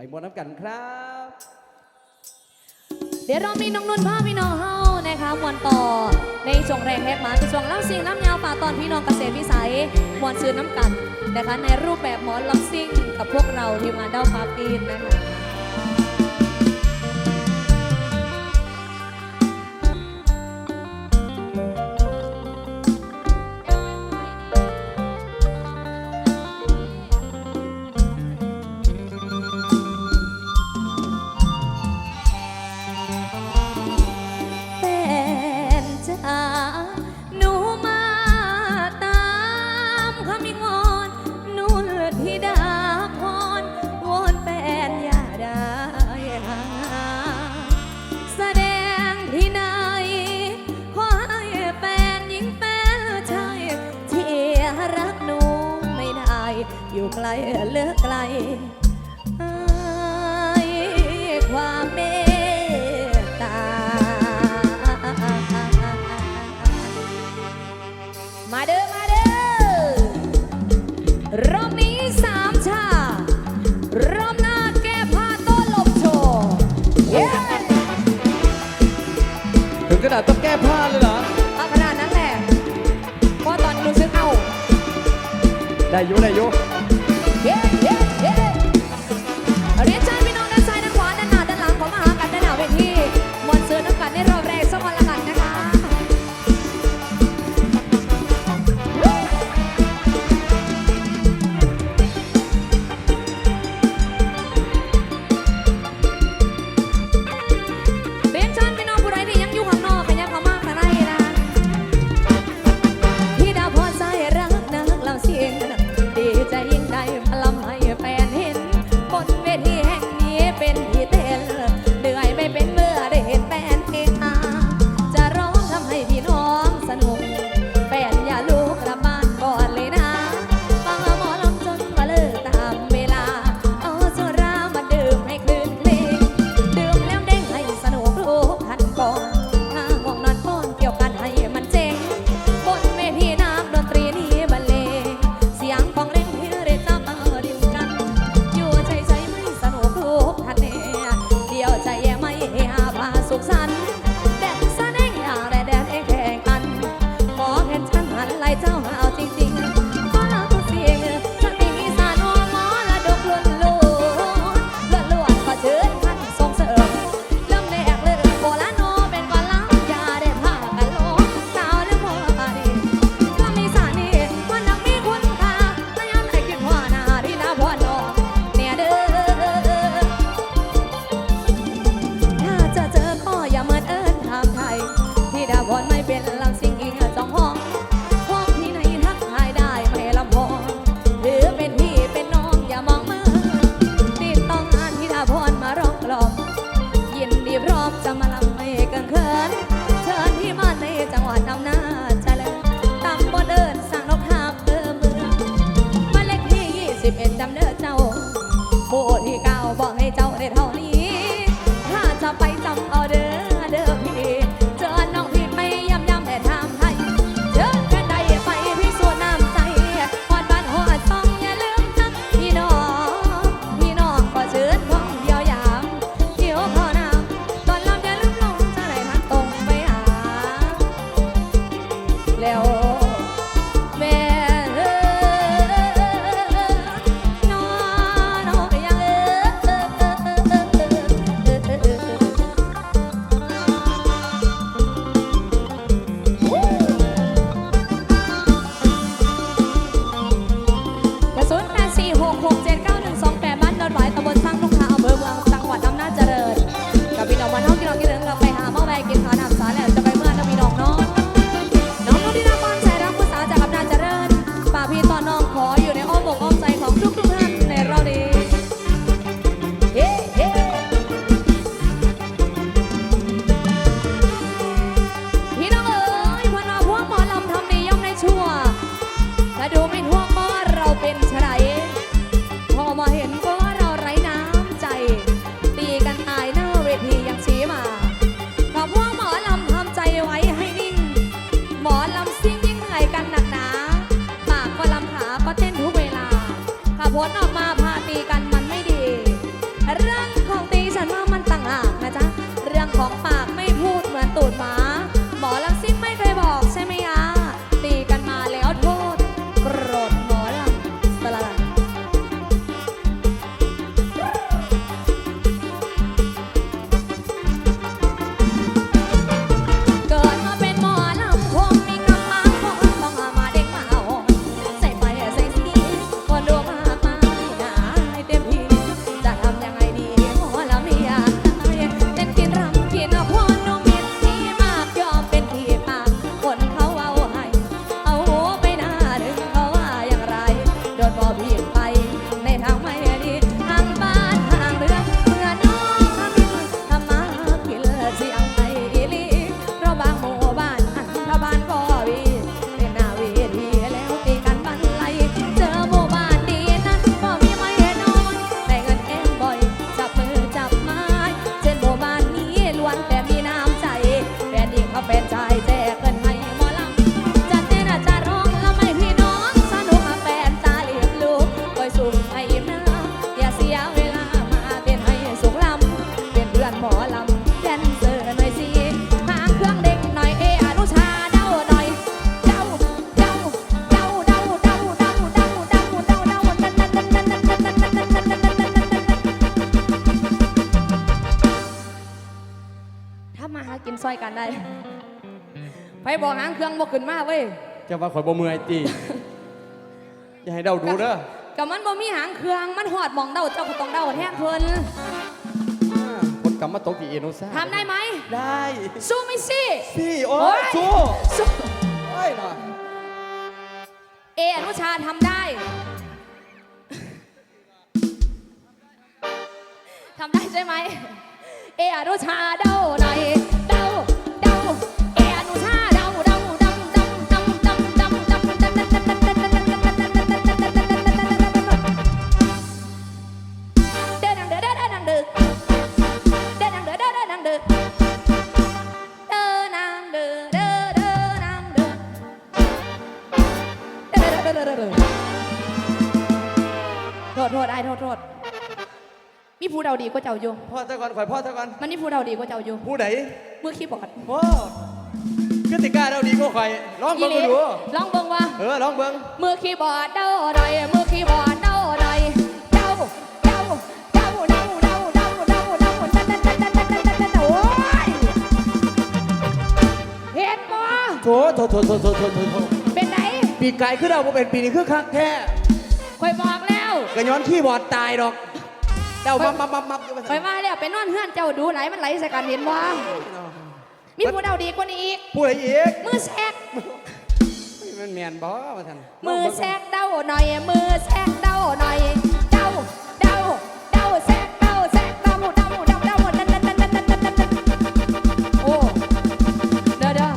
ไปมวนน้ำกันครับ เดี๋ยวเรามีน้องนุ่นพ่อพี่น้องเฮานะคะมวนต่อในช่วงแรงแฮกมาคือช่วงเล่าสิ่งล่ำยาวป่าตอนพี่น้องเกษตรพิสัยมวนซื้อน้ำกันนะคะในรูปแบบหมอนล็อกซิ่งกับพวกเราทีมงานเด้าฟ้าปีนนะคะ ไกลมเมตาเด้อ มาเด้อ รอบนี้สามชารอบหน้าแก้ผ้าต้นลมโชว์เย้ถึขนาดต้องแก้ผ้าเลยเหรอเอาขนาดนั้นแหละเพราะตอนรู้สึกเอา ได้ยุได้ยุ อยกันได้ไปบอกหางเครื่องบ่ขึ้นมาเว้ยจะว่าข่อยบ่เมื่อยตีอย่าให้เดาดูเด้อกับมันบ่มีหางเครื่องมันหอดหมองเดาเจ้าก็ต้องเดาแทนเพิ่นคนกำมาตกที่เอโนซ่าทำได้ไหมได้สู้ไหม่สิพี่โอ้ยสู้สู้โอ้ยหน่อยเออนุชาทำได้ทำได้ใช่ไหม เออนุชาเดาหน่อ ผู้เดาดีกว่าเจ้าอยู่พ่อเจ้าก่อนข่อยพ่อเจ้าก่อนมันมีผู้เดาดีกว่าเจ้าอยู่ผู้ใดมือคีย์บอร์ดโอ้กติกาเราดีกว่าข่อยลองอีเบิ่งหลีดูลองเบิ่งว่าเออลองเบิ่งมือคีย์บอร์ดเดาหน่อยมือคีย์บอร์ดเดาหน่อยเดาเดาเดาเดาเดาเดาเดาเดาเดาเดาเดาเดาเดาเดาเดาโอ้ยเห็นบ่โถโถโถโถโถโถโถโถเป็นไหนปีกไก่ขึ้นเราบ่เป็นปีนี้คือคักแท้คอยบอกแล้วกระย้อนขี้บอดตายดอกเดา มับมับมับมับอยู่ว่าคอยมาแล้วไปนอนเฮือนเจ้าดูไหลมันไหลใส่กันเห็นบ่มีผู้เดาดีกว่านี้อีกผู้ใดอีกมือแซกมันแมนบ่ว่าท่านมือแซกเด้าหน่อย มือแซกเด้าหน่อยเด้าเด้าเด้าแซกเด้าแซกเด้าเด้าเด้าเด้านั่นนั่นนั่นนั่นนั่นนั่นนั่นโอ้เดี๋ยวเดี๋ยว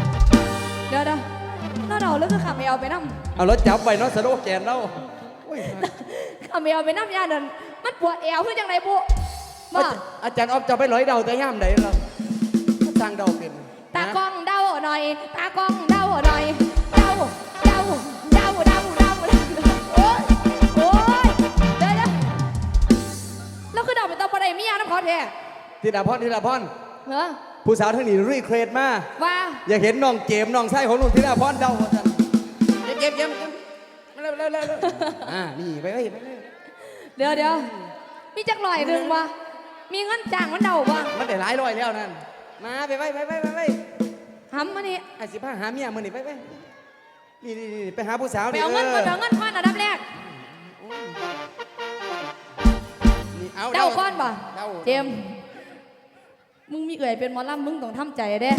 เดี๋ยวเดี๋ยวถ้าเราเลือกขับไม่เอาไปน้เอารถจับไปเนาะสะโลกแกนเราโอ้ยำขับไม่เอาไปน้ำยานั่น มันปวดเอวคือจังไรบุอาบ่จอาจารย์ออฟจะไปร้อยเดาแต่ย่ามใดเราสร้างเดาเป็นตากล้องเด้าหน่อย ตากล้องเด้าหน่อยเด้าเด้าเด้าเด้าเด้าโอ้ยโอ้ยเดี๋ยวเดี๋ยวแล้วคือเดาเป็นตัวประเดี๋ยวมียาน้ำคอแท้ทีละพรทีละพรเหรอผู้สาวทั้งนี้รีเครดมาว่าอยากเห็นน้องเจมส์น้องไส้ของลุงทีละพรเดาว่าท่านเก็บเก็บเก็บเก็บมาเร็วเร็วเร็วเร็วอ่านี่ไปเลยไปเลยเดี๋ยวเดี๋ยวมีจักลอยหนึ่งวะมีเงินจ้างมันเดาบ่มันได้หลายร้อยแล้วนั่น มาไปไปไปไปไปไปหำมานี่ไอ้สิพาหาเมียมือนี่ไปไปนี่นี่นี่ไปหาผู้สาวไปนี่เอาเงินก่อนไปเอาเงินก่อนอันดับแรกนี่เอาเดาก่อนบ่เดาเจมส์มึงมีเอื่อยเป็นหมอลำมึงต้องทำใจเด้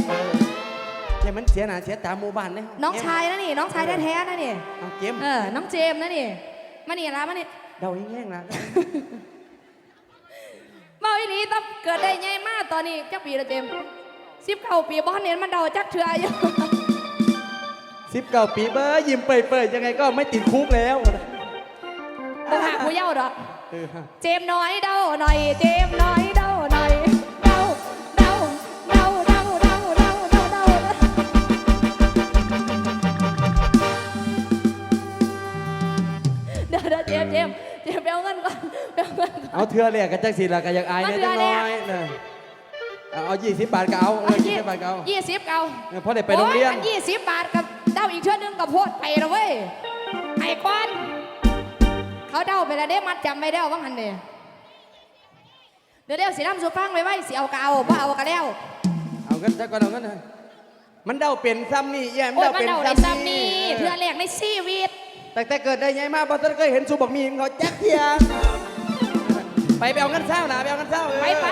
เจมส์มันเสียหน้าเสียตาหมู่บ้านเลยน้องชายนะนี่ น้องชายแท้ๆนะนี่ เอาเจมส์เออน้องเจมส์นะนี่มานี่ละมานี่ เดาแห้งๆนะเมาอีหลีต้องเกิดได้ไงมาตอนนี้จักปีละเจมสิบเก้าปีบอลเห็นมันเดาจักเถื่ออยู่สิบเก้าปีเบอร์ยิ้มเปิดๆยังไงก็ไม่ติดคุกแล้วบ่หาผู้เย้าดอกเออฮะเจมส์น้อยเดาหน่อย เจมส์น้อยเดาหน่อย เจมส์ไปเอาเงินก่อนไปเอาเงินก่อน เอาเทือเรียกกันจังสิละกันยังอายมาเนี่ยเทื่จัองน้แรกอยเนอะเอาเอายี่สิบบาทก็เอาเออยี่สิบบาทก็เอายี่สิบเอาเออเพราะเด็กไปโรงเรียนยี่สิบบาทกับเดาอีกเทื่อนึงกับโพดไปแล้วเว้ยไอ้ควันเขาเดาไปแล้วเด้มัดจำไม่ได้เอาว่างหันเด้เดี๋ยวเดี๋ยวสีน้ำสูฟังไว้ไว้สีเอากะเอาบ่เอากะแล้วเอาเงินจักก่อนเอาเงินเถอะมันเดาเป็นซ้ำนี่แย่มโอ้ยเดามันเป็นเดาในซ้ำซ้ำนี่เทื่อแรกในชีวิต แต่แต่เกิดได้ไงมาบ่ทันเคยเห็นสูบักมีของเขาแจ๊กเทียไปไปเอาเงินเศร้านะไปเอาเงินเศร้าเออ ไปไป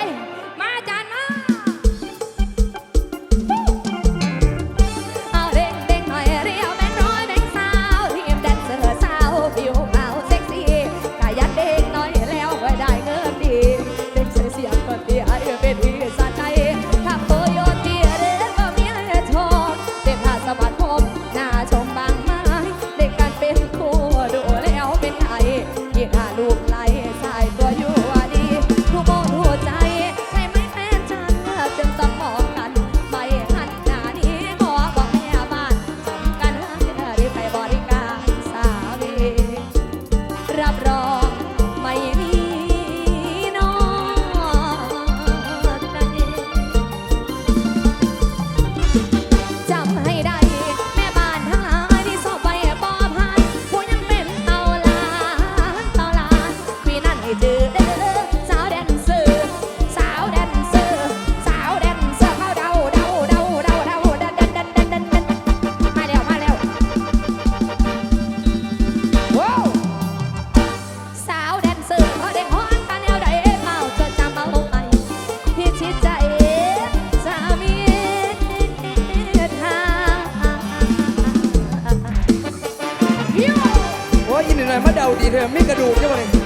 เธอมีกระดูกใช่ไหม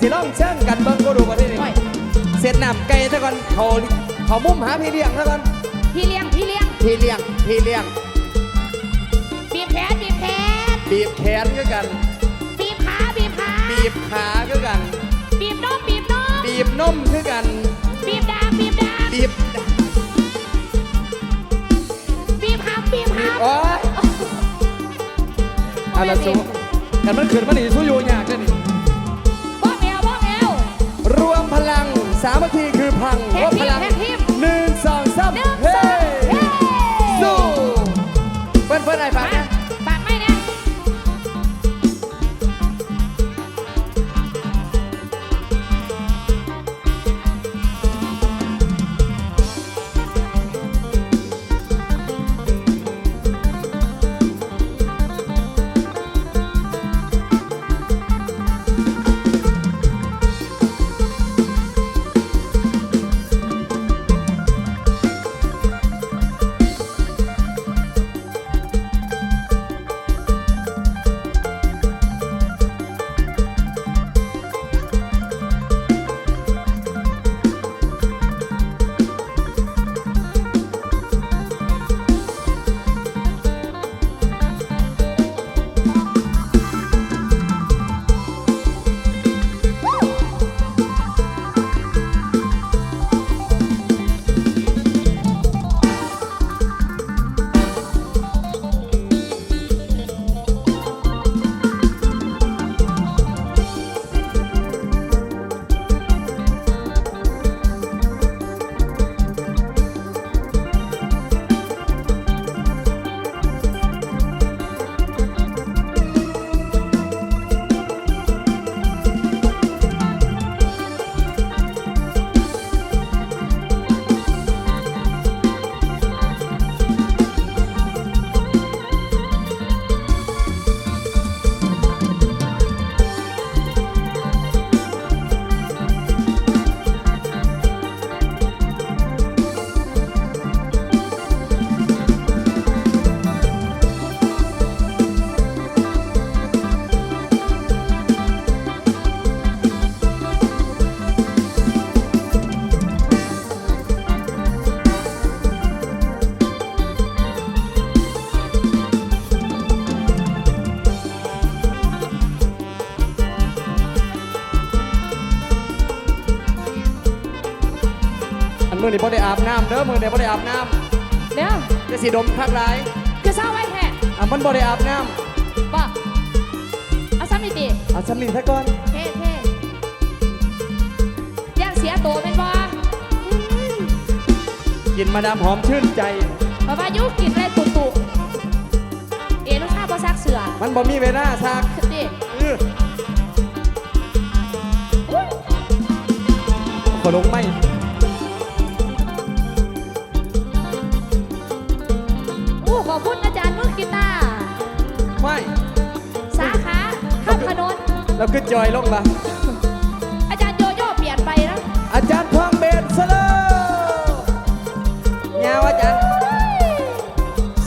สิร้องเชิงกันเบิ่งก็ดูกันที่นี่โอ้ยเสร็จน้ำไก่ซะก่อนเขาเขามุมหาพี่เลี้ยงซะก่อนพี่เลี้ยงพี่เลี้ยงพี่เลี้ยงพี่เลี้ยงบีบแขนบีบแขนบีบแขนก็กันบีบขาบีบขาบีบขาก็กันบีบนมบีบนมบีบนมคือกันบีบดางบีบดางบีบบีบหำบีบหำโอ้ยอะไรสูกันมันขึ้นมาหนีสู้อยู่ยาก สามัคคีคือพัง นมือนี่พอได้อาบน้ำเด้อมือนี่พอได้อาบน้เดี๋ยวำจะสีดมคักหลายคือเศร้าไว้แท้อะมันพอได้อาบน้บ่เอาซ้ำอีกทีำเอาสำนีซะก่อนเท่เท่ย่างเสียตัวเป็นบ่กินมาดามหอมชื่นใจ บ่ว่ายุกินอะไรตุตุเอ๋ลูกค้าบ่ซักเสือมันบ่มีเวลาซักขึ้นดิเออขอลงไม่ กีตาร์ไม่สาขาข้ามถนนเราขึ้นจอยลงมาอาจารย์โยโย่เปลี่ยนไปนะอาจารย์พองเบนสโลเงาวอาจารย์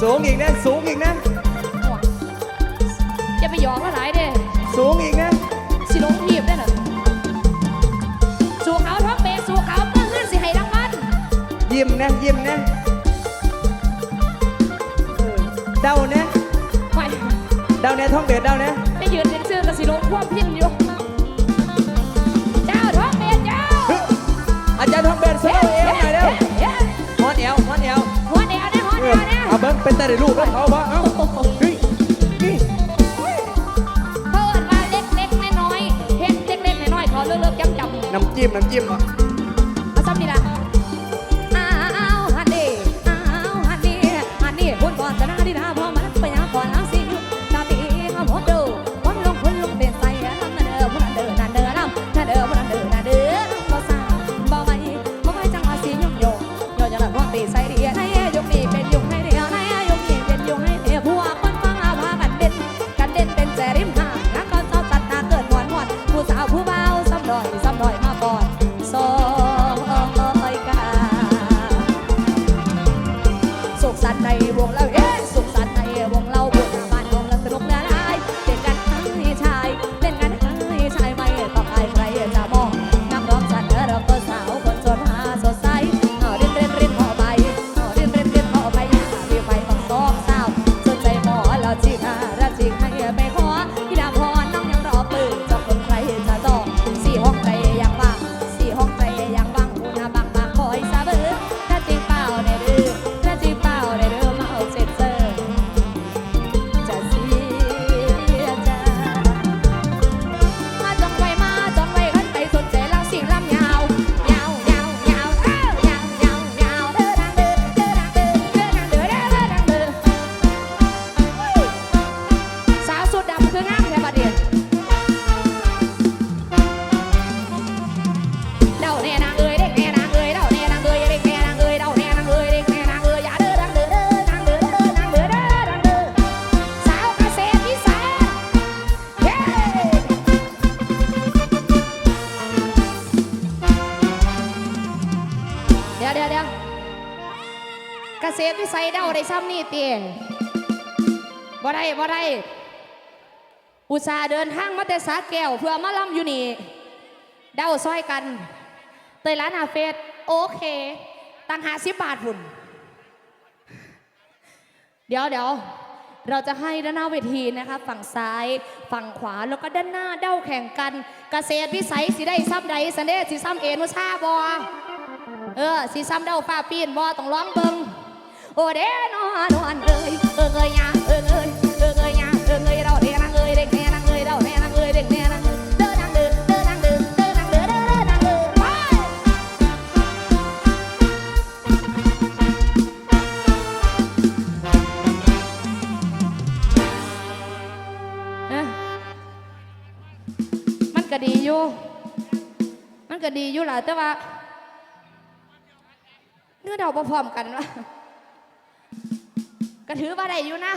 สูงอีกนะสูงอีกนะอย่าไปหยอกละหลายเด้สูงอีกนะสิลงทีบได้เหรอสู่เขาท้องเบสสู่เขาเมื่อเงื่อนสิให้รางวัลยิ้มนะยิ้มนะ เออเดานะไปดาวเนี่ยท้องเบสดาวเนี่ยไม่ยืนเป็นเสื้อกระสีลงควบพินอยู่เจ้าท้องเมียเจ้าอาจารย์ท้องเบสโซโล่เอวหน่อยเร็วเฮ้ยฮอนเอวฮอนเอวหัวเดียวนะหัวเอเดีอยวนะเอาเบิ้งเป็นแต่ได้ลูกแล้วเขาวะเอ้าเฮ้ยนี่เพิ่นมาเล็กเล็กๆน้อยๆเฮ็ดเล็กเล็กๆน้อยๆขอเลิกเลิกจำจำน้ำจิ้มน้ำจิ้มอะ เกษตรวิสัยเดาได้ซ้ำนี่เตียบ่ได้บ่ได้อุตส่าห์เดินทางมาแต่สาแก้วเพื่อมาล่ำอยู่นี่ เดาซอยกัน เตยร้านอาเฟสโอเค ตังหาสิบบาทพุ่น เดี๋ยวเดี๋ยวเราจะให้ด้านหน้าเวทีนะคะ ฝั่งซ้าย ฝั่งขวาแล้วก็ด้านหน้าเด้าแข่งกันเกษตรวิสัยสิได้ซ้ำใดสันเดสิซ้ำเอ็นมุชาบอเออสีซ้ำเด้าฟ้าปีนบ่ต้องร้องเบิง โอ้เด้นอนอนเอ้ยเออเอ้ยยาเออเอ้ยเออเอ้ยยาเออเอ้ยเราเด้นางเอ้ยเด็กแน่นางเอ้ยเราแน่นางเอ้ยเด็กแน่นางเอ้ยเด้อนางเด้อเด้อนางเด้อเด้อนางเด้อเด้อเด้อนางเด้อไปเอ้ยมันก็ดีอยู่มันก็ดีอยู่ล่ะแต่ว่าเนื้อเดาบ่พร้อมกันวะ ก็ถือว่าได้อยู่นะ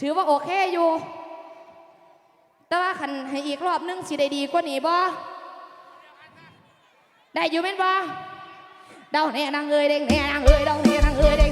ถือว่าโอเคอยู่ แต่ว่าขันให้อีกรอบนึงสิได้ดีกว่านี้บ่ได้อยู่แม่นบ่เดาเน่นางเอ้ยเด้งเน่นางเอ้ยเดาเน่นางเอ้ยเด้ง